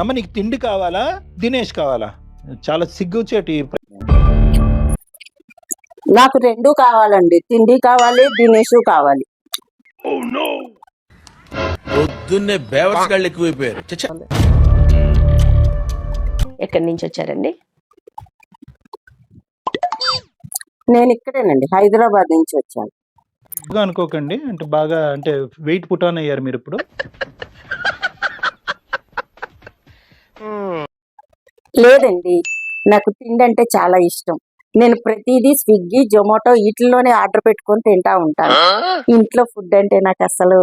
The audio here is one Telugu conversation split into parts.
అమ్మ నీకు తిండి కావాలా? దినేష్ కావాలా? చాలా సిగ్గుచేటి నాకు రెండు కావాలండి. తిండి కావాలి దినేష్ కావాలి. పొద్దున్నే బేవర్స్ గాళ్ళు ఎక్కువైపోయారు. చచ్చ. ఎక్కడి నుంచి వచ్చారండి? నేను ఇక్కడేనండి. హైదరాబాద్ నుంచి వచ్చాను. అనుకోకండి. అంటే బాగా అంటే వెయిట్ పుట్ ఆన్ అయ్యారు మీరు ఇప్పుడు. లేదండి. నాకు తిండి అంటే చాలా ఇష్టం. నేను ప్రతిదీ స్విగ్గీ జొమాటో వీటిల్లోనే ఆర్డర్ పెట్టుకొని తింటా ఉంటాను. ఇంట్లో ఫుడ్ అంటే నాకు అసలు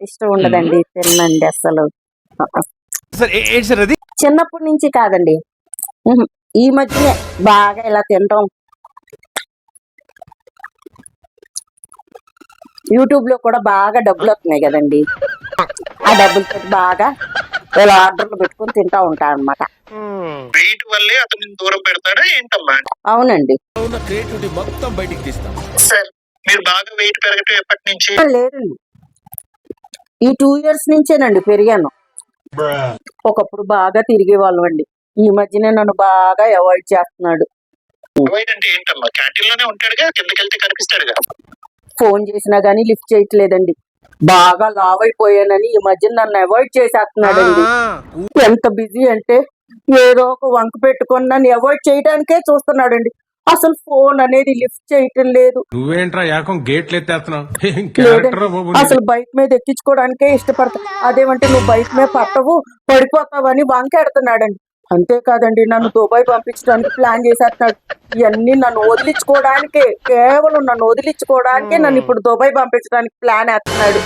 ఇష్టం ఉండదండి తినండి అసలు. చిన్నప్పటి నుంచి కాదండి. ఈ మధ్య బాగా ఇలా తినడం యూట్యూబ్లో కూడా బాగా డబ్బులు వస్తున్నాయి కదండి. ఆ డబ్బులతో బాగా ఇలా ఆర్డర్లు పెట్టుకొని తింటా ఉంటాను అనమాట వెయిట్ వల్లే అతన్ని దూరం పెడతాడా ఏంటమ్మా? అవునండి. ఉన్న క్రియేటివిటీ మొత్తం బయటికి తీస్తాం. సార్ మీరు బాగా వెయిట్ పెరగటం ఎప్పటి నుంచి లేదండి. ఈ టూ ఇయర్స్ నుంచేనండి పెరిగాను. ఒకప్పుడు బాగా తిరిగే వాళ్ళం అండి ఈ మధ్యనే నన్ను బాగా అవాయిడ్ చేస్తున్నాడు. అంటే ఏంటమ్మా? క్యాంటీన్లోనే ఉంటాడుగా? కిందకి వెళ్తే కనిపిస్తాడుగా? ఫోన్ చేసినా గానీ లిఫ్ట్ చేయట్లేదండి. బాగా లావ్ అయిపోయానని ఈ మధ్య నన్ను అవాయిడ్ చేసేస్తున్నాడండి. ఎంత బిజీ అంటే ఏదో ఒక వంక పెట్టుకొని నన్ను అవాయిడ్ చేయడానికే చూస్తున్నాడండి. అసలు ఫోన్ అనేది లిఫ్ట్ చేయటం లేదు. నువ్వేంట్రా గేట్లు ఎత్తేస్తున్నావు? అసలు బైక్ మీద ఎక్కించుకోవడానికే ఇష్టపడతా. అదేమంటే నువ్వు బైక్ మీద పట్టవు పడిపోతావని వంకెడుతున్నాడండి అంతేకాదండి నన్ను దుబాయ్ పంపించడానికి ప్లాన్ చేసేస్తున్నాడు. ఇవన్నీ నన్ను వదిలించుకోవడానికే కేవలం నన్ను వదిలించుకోవడానికే నన్ను ఇప్పుడు దుబాయ్ పంపించడానికి ప్లాన్ వేస్తున్నాడు.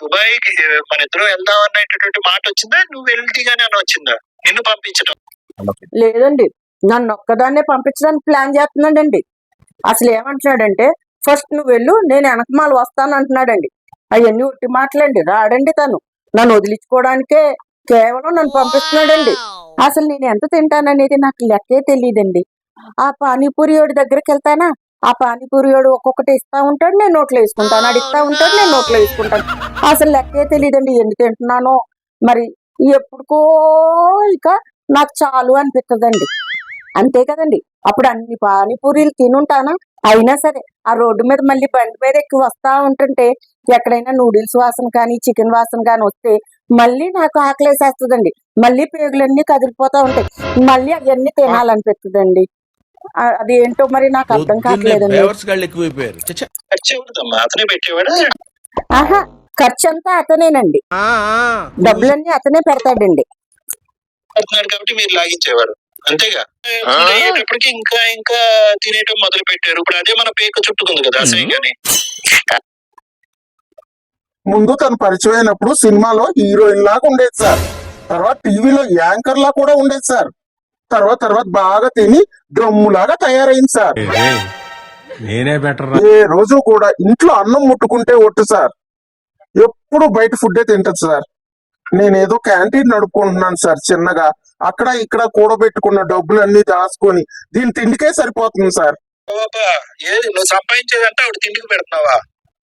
దుబాయ్కి మన ఇద్దరం వెళ్దాం అనేటటువంటి మాట వచ్చిందా? నువ్వు వెళ్తీగానే అని వచ్చిందా? నిన్ను పంపించడం. లేదండి నన్ను ఒక్కదాన్నే పంపించడానికి ప్లాన్ చేస్తున్నాడండి. అసలు ఏమంటున్నాడంటే ఫస్ట్ నువ్వు వెళ్ళు నేను వెనకమాల వస్తాను అంటున్నాడండి. అవన్నీ ఒట్టి మాటలండి రాడండి తను. నన్ను వదిలించుకోవడానికే కేవలం నన్ను పంపిస్తున్నాడండి. అసలు నేను ఎంత తింటాననేది నాకు లెక్కే తెలియదండి ఆ పానీపూరియోడి దగ్గరికి వెళ్తానా? ఆ పానీపూరియోడు ఒక్కొక్కటి ఇస్తా ఉంటాడు నేను నోట్లో వేసుకుంటాను. ఆడు ఇస్తా ఉంటాడు నేను నోట్లో వేసుకుంటాను. అసలు లెక్కే తెలియదండి ఎన్ని తింటున్నానో. మరి ఎప్పుడుకో ఇక నాకు చాలు అనిపిస్తుందండి అంతే కదండి. అప్పుడు అన్ని పానీపూరీలు తినుంటానా? అయినా సరే ఆ రోడ్డు మీద మళ్ళీ బండి మీద ఎక్కి వస్తా ఉంటుంటే ఎక్కడైనా నూడిల్స్ వాసన కానీ చికెన్ వాసన కానీ వస్తే మళ్ళీ నాకు ఆకలేసేస్తుందండి. మళ్ళీ పేగులన్నీ కదిలిపోతా ఉంటాయి. మళ్ళీ అవన్నీ తినాలనిపిస్తుందండి అది ఏంటో మరి నాకు అర్థం కావట్లేదండి. ఆహా ఖర్చు అంతా అతనేనండి. డబ్బులన్నీ అతనే పెడతాడండి. కాబట్టి మీరు లాగించేవారు. అంతేగా. అయ్యేటప్పటికి ఇంకా ఇంకా తినేయటం మొదలు పెట్టారు ఇప్పుడు అదే మన పేక చుట్టుకుంది కదా అసహ్యంగానే. ముందు తను పరిచయం అయినప్పుడు సినిమాలో హీరోయిన్ లాగా ఉండేది సార్. తర్వాత టీవీలో యాంకర్ లా కూడా ఉండేది సార్. తర్వాత తర్వాత బాగా తిని డ్రమ్ము లాగా తయారైంది సార్. నేనే బెటర్ ఏ రోజు కూడా ఇంట్లో అన్నం ముట్టుకుంటే ఒట్టు సార్. ఎప్పుడు బయట ఫుడ్డే తింటది సార్. నేనేదో క్యాంటీన్ నడుపుకుంటున్నాను సార్ చిన్నగా. అక్కడ ఇక్కడ కూడబెట్టుకున్న డబ్బులన్నీ దాచుకొని దీని తిండికే సరిపోతుంది సార్. సంపాదించేదంటే ఆవిడ తిండికి పెడుతున్నావా?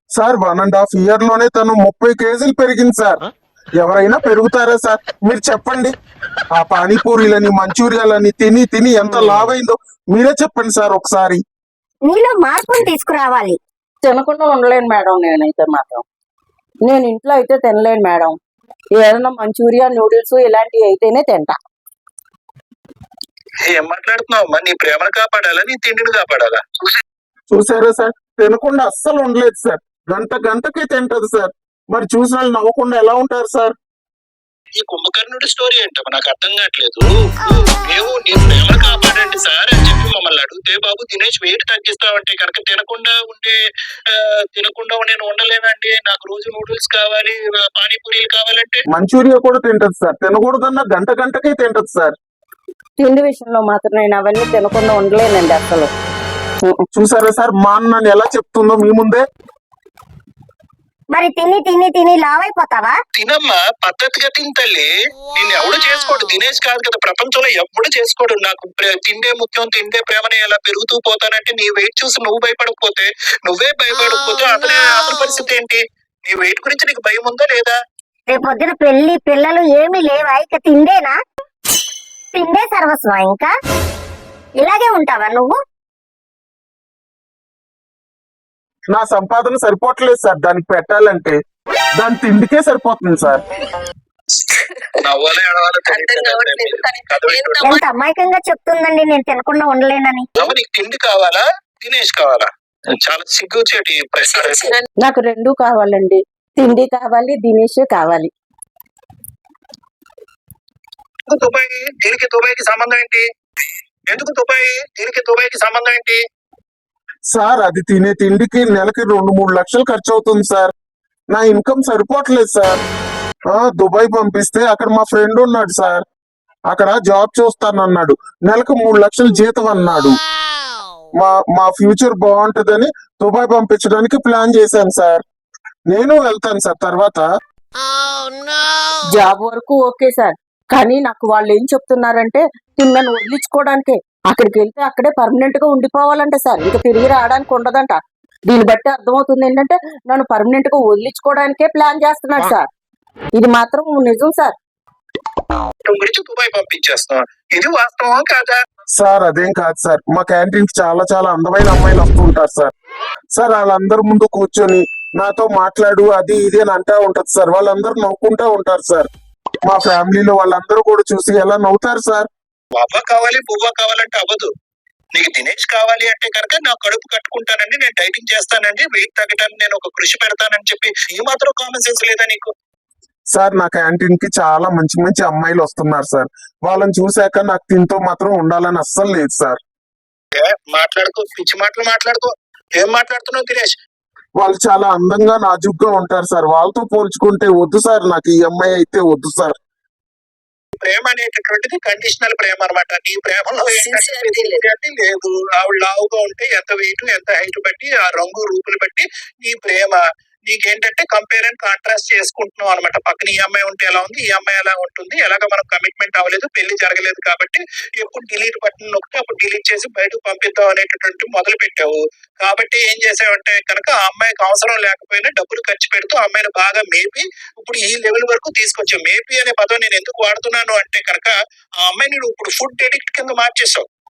సార్ వన్ అండ్ హాఫ్ ఇయర్లోనే తను ముప్పై కేజీలు పెరిగింది సార్. ఎవరైనా పెరుగుతారా సార్? మీరు చెప్పండి. ఆ పానీపూరీలని మంచూరియాలని తిని తిని ఎంత లావైందో మీరే చెప్పండి సార్ ఒకసారి. నీలో మార్పులు తీసుకురావాలి. తినకుండా ఉండలేను మేడం నేనైతే మాత్రం. నేను ఇంట్లో అయితే తినలేను మేడం. ఏదైనా మంచూరియా నూడిల్స్ ఇలాంటివి అయితేనే తింటా. ఏం మాట్లాడుతున్నావు అమ్మా? నీ ప్రేమను కాపాడాలా? నీ తిండిని కాపాడాలా? చూసారా సార్? తినకుండా అస్సలు ఉండలేదు సార్. గంట గంటకే తింటది సార్. మరి చూసిన వాళ్ళు నవ్వకుండా ఎలా ఉంటారు సార్? ఈ కుంభకర్ణుడి స్టోరీ ఏంటమ్మా? నాకు అర్థం కావట్లేదు. మేము నీ ప్రేమను కాపాడండి సార్ అని చెప్పి మమ్మల్ని అడిగితే బాబు దినేష్ వెయిట్ తగ్గిస్తామంటే కనుక తినకుండా ఉండే ఆ, తినకుండా నేను ఉండలేనండి నాకు రోజు నూడిల్స్ కావాలి పానీపూరీలు కావాలంటే. మంచూరియా కూడా తింటది సార్. తినకూడదన్న గంట గంటకే తింటది సార్. తిండి విషయంలో మాత్రం నేను అవన్నీ తినకుండా ఉండలేనండి అసలు. చూసారా సార్? మా అన్నని ఎలా చెప్తుందో మీ ముందే. మరి తిని తిని తిని లావైపోతావా? తినమ్మా పద్ధతిగా తిని తల్లి. నేను ఎవడు చేసుకోడు దినేష్ కాదు కదా. ప్రపంచంలో ఎవడు చేసుకోడు. నాకు తిండే ముఖ్యం తిండే ప్రేమని ఎలా పెరుగుతూ పోతానంటే నీ వెయిట్ చూసి నువ్వు భయపడకపోతే నువ్వే భయపడకపోతే అతని అతని పరిస్థితి ఏంటి? నీ వెయిట్ గురించి నీకు భయం ఉందా లేదా? రేపు పొద్దున పెళ్ళి పిల్లలు ఏమీ లేవా? ఇక తిండేనా? తిండే సర్వస్వా ఇంకా? ఇలాగే ఉంటావా నువ్వు? నా సంపాదన సరిపోవట్లేదు సార్. దానికి పెట్టాలంటే. దాని తిండికే సరిపోతుంది సార్. ఎంత అమాయకంగా చెప్తుందండి నేను తినకుండా ఉండలేనని. అమ్మ, నీకు తిండి కావాలా? దినేష్ కావాలా? చాలా సిగ్గుచేటి ప్రశ్న. నాకు రెండు కావాలండి. తిండి కావాలి దినేష్ కావాలి. ఎందుకు దుబాయ్? దీనికి దుబాయ్కి సంబంధం ఏంటి? ఎందుకు దుబాయ్? దీనికి దుబాయ్కి సంబంధం ఏంటి? సార్ అది తినే తిండికి నెలకి రెండు మూడు లక్షలు ఖర్చు అవుతుంది సార్. నా ఇన్కమ్ సరిపోవట్లేదు సార్. ఆ దుబాయ్ పంపిస్తే అక్కడ మా ఫ్రెండ్ ఉన్నాడు సార్. అక్కడ జాబ్ చూస్తానన్నాడు. నెలకు మూడు లక్షలు జీతం అన్నాడు. మా మా ఫ్యూచర్ బాగుంటుందని దుబాయ్ పంపించడానికి ప్లాన్ చేశాను సార్. నేను వెళ్తాను సార్ తర్వాత. జాబ్ వరకు ఓకే సార్. కానీ నాకు వాళ్ళు ఏం చెప్తున్నారంటే తిన్నను వదిలించుకోవడానికే. అక్కడికి వెళ్తే అక్కడే పర్మనెంట్గా ఉండిపోవాలంట సార్. ఇంకా తిరిగి రావడానికి ఉండదంట. దీన్ని బట్టి అర్థమవుతుంది ఏంటంటే నన్ను పర్మనెంట్గా వదిలించుకోవడానికే ప్లాన్ చేస్తున్నాడు సార్. ఇది మాత్రం నిజం సార్. గురించి దుబాయ్ పంపించేస్తున్నాం ఇది వాస్తవం కాదా? సార్ అదేం కాదు సార్. మా క్యాంటీన్ చాలా చాలా అందమైన అమ్మాయిలు వస్తుంటారు సార్. సార్ వాళ్ళందరి ముందు కూర్చొని నాతో మాట్లాడు అది ఇది అని అంటా ఉంటది సార్. వాళ్ళందరూ నవ్వుకుంటా ఉంటారు సార్. మా ఫ్యామిలీలో వాళ్ళందరూ కూడా చూసి ఎలా నవ్వుతారు సార్? బాబా కావాలి బువ్వ కావాలంటే అవ్వదు. నీకు దినేష్ కావాలి అంటే కనుక నా కడుపు కట్టుకుంటానండి నేను డైటింగ్ చేస్తానండి వెయిట్ తగ్గడానికి నేను ఒక కృషి పెడతానని చెప్పి ఈ మాత్రం కామన్ సెన్స్ లేదా నీకు? సార్ నా క్యాంటీన్కి చాలా మంచి మంచి అమ్మాయిలు వస్తున్నారు సార్. వాళ్ళని చూశాక నాకు తింటూ మాత్రం ఉండాలని అస్సలు లేదు సార్. ఏ, మాట్లాడుకో పిచ్చి మాటలు మాట్లాడుకో. ఏం మాట్లాడుతున్నావు దినేష్? వాళ్ళు చాలా అందంగా నాజుగ్గా ఉంటారు సార్. వాళ్ళతో పోల్చుకుంటే వద్దు సార్. నాకు ఈ అమ్మాయి అయితే వద్దు సార్. ప్రేమ అనేటటువంటిది కండిషనల్ ప్రేమ అన్నమాట. నీ ప్రేమలో లేదు. ఆవిడ లావుగా ఉంటే ఎంత వెయిట్ ఎంత హైట్ బట్టి ఆ రంగు రూపులు బట్టి నీ ప్రేమ. నీకేంటంటే కంపేర్ అండ్ కాంట్రాస్ట్ చేసుకుంటున్నావు అనమాట పక్కన ఈ అమ్మాయి ఉంటే ఎలా ఉంది ఈ అమ్మాయి ఎలా ఉంటుంది ఎలాగ మనం కమిట్మెంట్ అవ్వలేదు పెళ్ళి జరగలేదు కాబట్టి ఎప్పుడు డిలీట్ బటన్ నొక్కితే అప్పుడు డిలీట్ చేసి బయటకు పంపిద్దాం అనేటటువంటి మొదలు పెట్టావు. కాబట్టి ఏం చేసావంటే కనుక ఆ అమ్మాయికి అవసరం లేకపోయినా డబ్బులు ఖర్చు పెడుతూ అమ్మాయిని బాగా మేపి ఇప్పుడు ఈ లెవెల్ వరకు తీసుకొచ్చావు. మేపి అనే పదం నేను ఎందుకు వాడుతున్నాను అంటే కనుక ఆ అమ్మాయిని నేను ఇప్పుడు ఫుడ్ ఎడిక్ట్ కింద మార్చేసావు